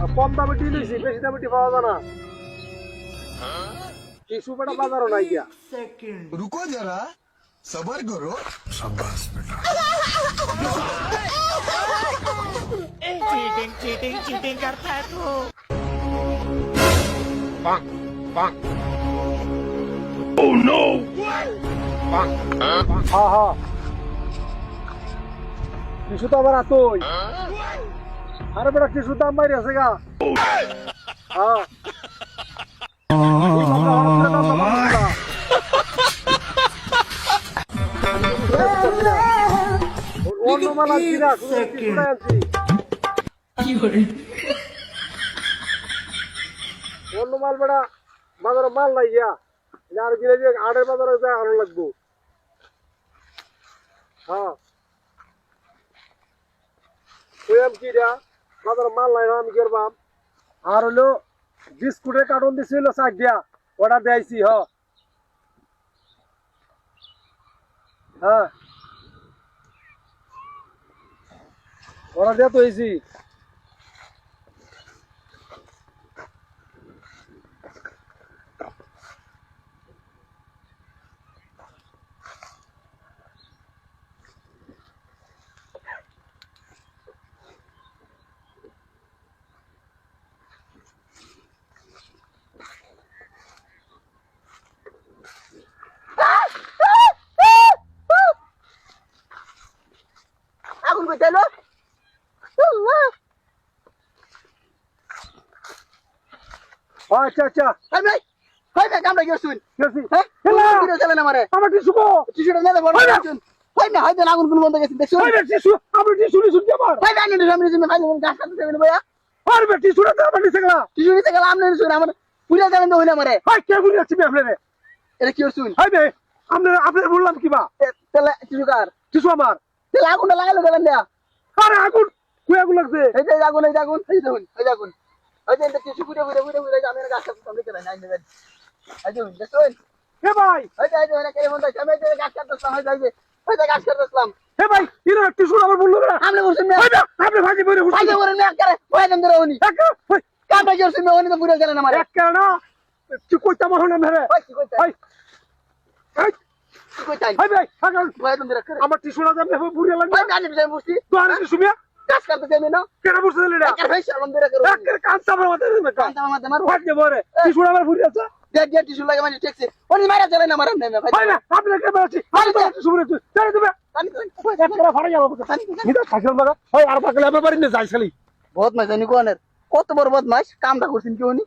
আর কম দামে টি লইছি বেশি দামে টি পাওয়া যায় না টিস্যু পেটা বাজারও নাই গিয়া रुको जरा सबर करो चीटिंग चीटिंग चीटिंग करता है तू হা হা টিস্যু তো আবার আতই আরে বেটা টিস্যু দাম বাইরে আছে গা। হ্যাঁ। অন্য মাল আনছি না শুধু টিস্যুটাই আনছি অন্য মাল বেটা বাজারে মাল নাই গিয়া। আর গিয়ে যে আড়ের বাজারে যায় আরও লাগবো। হ্যাঁ। কি রা? বাজারে মাল নাই, আমি করবাম আর হলো বিস্কুটের কার্টন দিছিল, চাক দিয়া অর্ডার দেয়াইছি হ। হ্যাঁ। অর্ডার দেওয়া তো হয়েছি কই তাইলো আচ্ছা আচ্ছা। হাই ভাই হাই ভাই কামড়া গেছুন গেছি হ্যাঁ! ভিডিও চলে না মারে আমার। টিস্যু কো? টিশুটা নেলে বড় গেছুন হাই না হাই দেন আগুন কোন বন্ধ গেছে দেখছুন? ওই বে টিস্যু! আমার টিস্যু কি আমার হাই ভাই নিয়ে সামনে তুমি ভাই গাছ কাটতে দেবেন ভাইয়া আর বে টিস্যুটা তো আমার নিছে গলা। টিশু নিতে গেলে আমনে শুন আমার পুরা জানেন হইলা মারে হাই কে গুলি আছে আপনারে? এটা কি শুন হাই বে আপনার আপনার বললাম কি বা? তাহলে টিশু কার? টিস্যু আমার। আগুনটা লাগালো গেলেন দেয়া আরে আগুন কুয়া আগুন লাগছে এই যে আগুন এই আগুন এই দেখুন এই আগুন এই যে এটা টিশু পুরে পুরে পুরে পুরে আমি গাছ কাটতে সামনে চলে নাই নেবেন এই যে দেখুন হে ভাই এই যে এই যে এটা কেমন দেখছ আমি এই গাছ কাটতেছিলাম এই যে এই যে এই যে গাছ হে ভাই ইনো টিস্যু আমার বলল না আমনে বলছেন না আপনি ভাজি বইরে ভাই হুসি বলেন না করে ওই দেন ধরে উনি ওই কামটা না উনি তো পুরে জানেন আমার এক কেন কি কইতা মহ না মেরে ওই কি কইতা হাই হাই কি কইতা হাই ভাই হাগাল ওই দেন ধরে করে আমার টিস্যুটা দাম নেবে বুড়ি লাগবে ওই জানি বিজয় মুস্তি তো আর টিস্যু মিয়া গাছ কাটতে আমি না কেন বসে দিলি না একার ভাই শরম ধরে করে এক কাঁচা আমার মাথায় দিবে কান কান্তা মামা তোমার ফাট যাব রে টিস্যুটা আমার বুড়ি আছে? দেখ দেখ টিস্যু লাগে মানে টেকছে উনি মারা চলে না মারা নেমে ভাই। ভাই না আপনি কে বেরোচ্ছি আমি তো টিস্যু বুড়ি চলে দিবে। পানি তো এক যাব। নিদা থাকল বাগা হয় আর পাকলে আমার বাড়ি নিয়ে যাই বহুত জানি কোনের কত বড় বদমাস কামটা করছেন কি উনি?